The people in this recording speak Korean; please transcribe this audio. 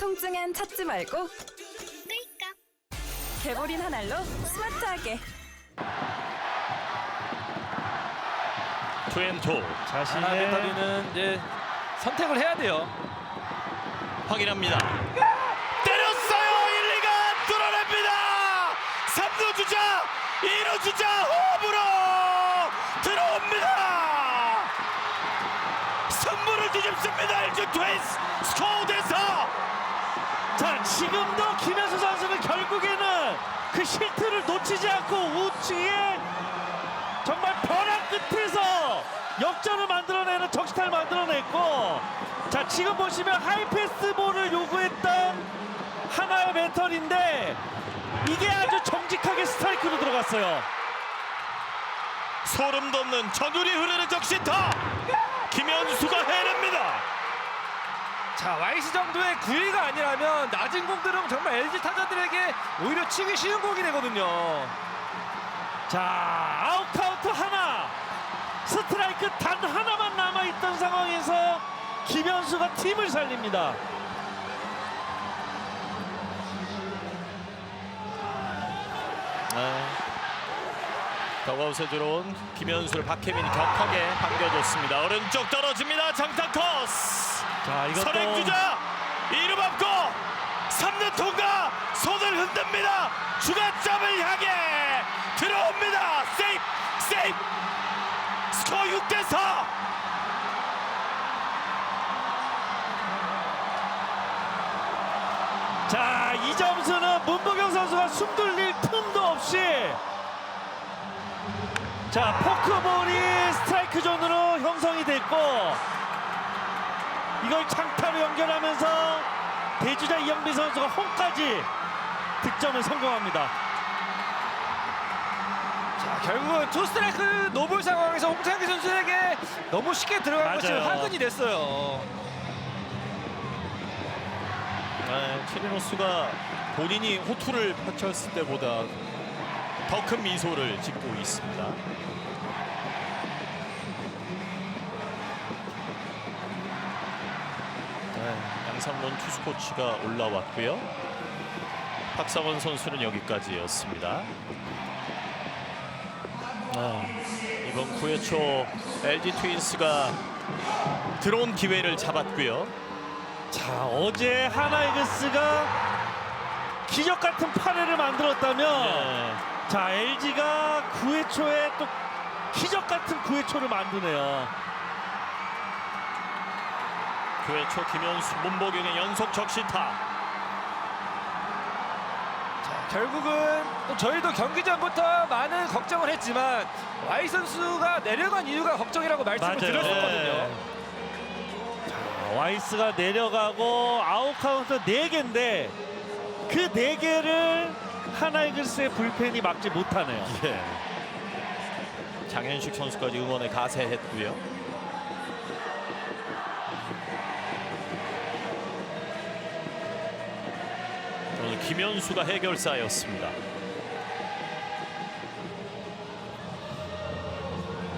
통증엔 찾지 말고 개보린 한 알로 스마트하게 투앤투 자신의 하나베타리는 이제 선택을 해야 돼요. 확인합니다. 때렸어요. 1, 2가 뚫어냅니다. 3루 주자, 2루 주자 호흡으로 들어옵니다. 선물을 뒤집습니다. LG 트윈스 스코어 그 실트를 놓치지 않고 우측에 정말 벼랑 끝에서 역전을 만들어내는 적시타를 만들어냈고 자 지금 보시면 하이패스 볼을 요구했던 하나의 멘털인데 이게 아주 정직하게 스트라이크로 들어갔어요 소름 돋는 전율이 흐르는 적시타 김현수가 해냅니다. 자 와이스 정도의 구위가 아니라면 낮은 공들은 정말 LG 타자들에게 오히려 치기 쉬운 공이 되거든요. 자 아웃카운트 하나 스트라이크 단 하나만 남아있던 상황에서 김현수가 팀을 살립니다 더가웃에 들어온 김현수를 박혜민이 격하게 반겨줬습니다. 오른쪽 떨어집니다. 장타 코스. 자 이것도 선행 주자 2루 밟고 3루 통과 손을 흔듭니다. 주가점을 향해 들어옵니다. 세이프 세이프 스코어 6대 4. 자, 이 점수는 문보경 선수가 숨 돌릴 틈도 없이 자, 포크볼이 스트라이크 존으로 형성이 됐고 이걸 창타로 연결하면서 대주자 이영빈 선수가 홈까지 득점에 성공합니다. 자 결국은 투 스트라이크 노볼 상황에서 홍창기 선수에게 너무 쉽게 들어간 것이 맞아요. 화근이 됐어요. 네, 체리노스가 본인이 호투를 펼쳤을 때보다 더 큰 미소를 짓고 있습니다. 네, 양상론 투수 코치가 올라왔고요. 박상원 선수는 여기까지였습니다. 네, 이번 9회 초 LG 트윈스가 들어온 기회를 잡았고요. 자, 어제 하나이글스가 기적 같은 8회를 만들었다면 네. 자, LG가 9회 초에 또 기적 같은 9회 초를 만드네요. 교회 초 김현수 문보경의 연속 적시타 자, 결국은 또 저희도 경기 전부터 많은 걱정을 했지만 와이 선수가 내려간 이유가 걱정이라고 말씀을 맞아요. 드렸었거든요. 네. 자, 와이스가 내려가고 아웃 카운트 4개인데 그 4개를 하나이글스의 불펜이 막지 못하네요. 예. 장현식 선수까지 응원에 가세했고요 오늘 김현수가 해결사였습니다